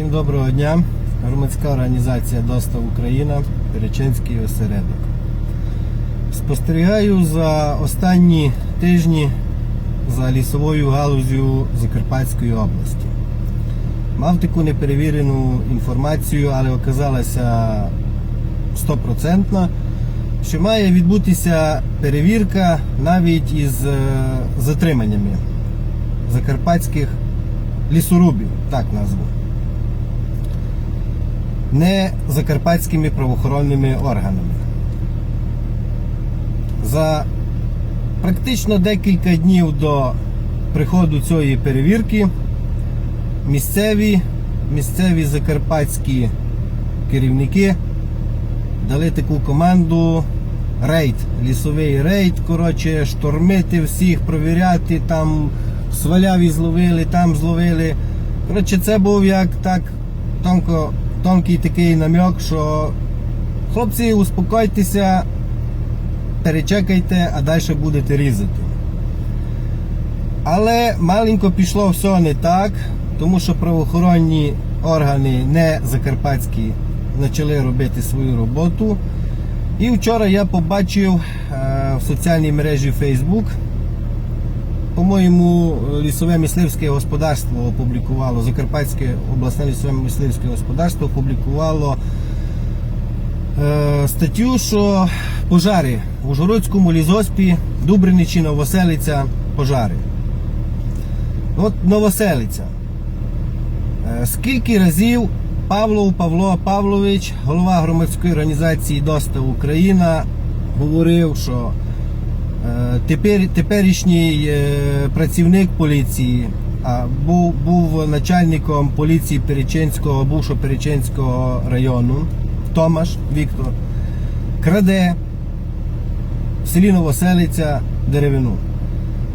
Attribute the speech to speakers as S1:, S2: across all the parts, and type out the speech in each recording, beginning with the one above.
S1: Всім доброго дня. Громадська організація Достав Україна, Перечинський осередок. Спостерігаю за останні тижні за лісовою галузю Закарпатської області. Мав таку неперевірену інформацію, але оказалася стопроцентна, що має відбутися перевірка навіть із е, затриманнями закарпатських лісорубів, так назву. Не закарпатськими правоохоронними органами. За практично декілька днів до приходу цієї перевірки місцеві, місцеві закарпатські керівники дали таку команду рейд, лісовий рейд, коротше, штормити всіх, провіряти, там сваляві зловили, там зловили. Коротше, це був як так тонко, тонкий такий намек, що хлопці, успокойтеся, перечекайте, а далі будете різати. Але маленько пішло все не так, тому що правоохоронні органи не закарпатські почали робити свою роботу. І вчора я побачив е, в соціальній мережі Facebook, по-моєму, лісове мисливське господарство опублікувало, Закарпатське обласне лісове мисливське господарство опублікувало е, статтю, що пожари в Ужгородському лісгоспі, Дубриничі, Новоселиця, пожари. От Новоселиця. Е, Скільки разів Павлов Павло Павлович, голова громадської організації Достав Україна, говорив, що е, тепер, теперішній е, працівник поліції був, був начальником поліції Перечинського, бувшого Перечинського району, Томаш Віктор, краде в селі Новоселиця деревину.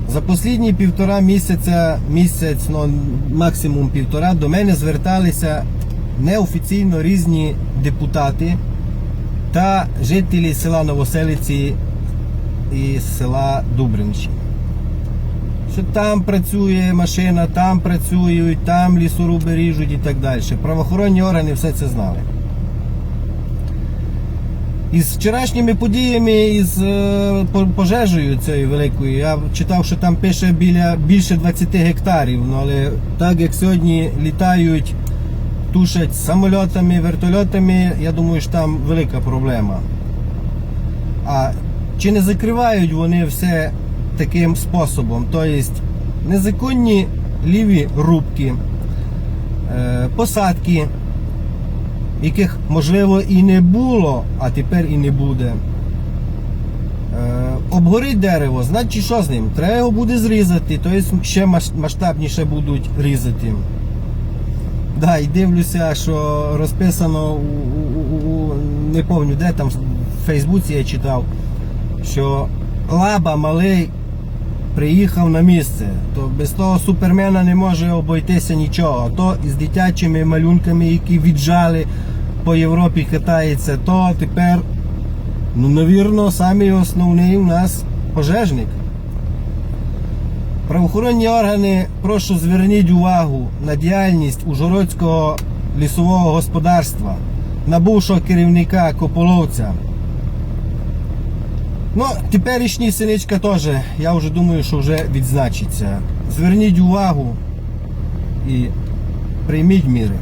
S1: За останні півтора місяця, місяць, ну максимум півтора, до мене зверталися неофіційно різні депутати та жителі села Новоселиці і села Дубринчі. Що там працює машина, там працюють, там лісоруби ріжуть і так далі. Правоохоронні органи все це знали. Із вчорашніми подіями, із е, пожежею цією великою, я читав, що там пише біля більше 20 гектарів. Ну, але так як сьогодні літають, тушать самольотами, вертольотами, я думаю, що там велика проблема. А чи не закривають вони все таким способом? Тобто незаконні ліві рубки, е, посадки, яких можливо і не було, а тепер і не буде. Е, обгорить дерево, значить що з ним? Треба його буде зрізати, тобто ще масштабніше будуть різати. Да, і дивлюся, що розписано у, у, у, не пам'ятаю де там в Фейсбуці я читав, що лаба малий приїхав на місце, то без того супермена не може обійтися нічого. То із дитячими малюнками, які віджали по Європі катається, то тепер, ну, навірно, самий основний у нас пожежник. Правоохоронні органи, прошу зверніть увагу на діяльність Ужгородського лісового господарства, на бувшого керівника Кополовця. Ну, теперішній синичка теж, я вже думаю, що вже відзначиться. Зверніть увагу і прийміть міри.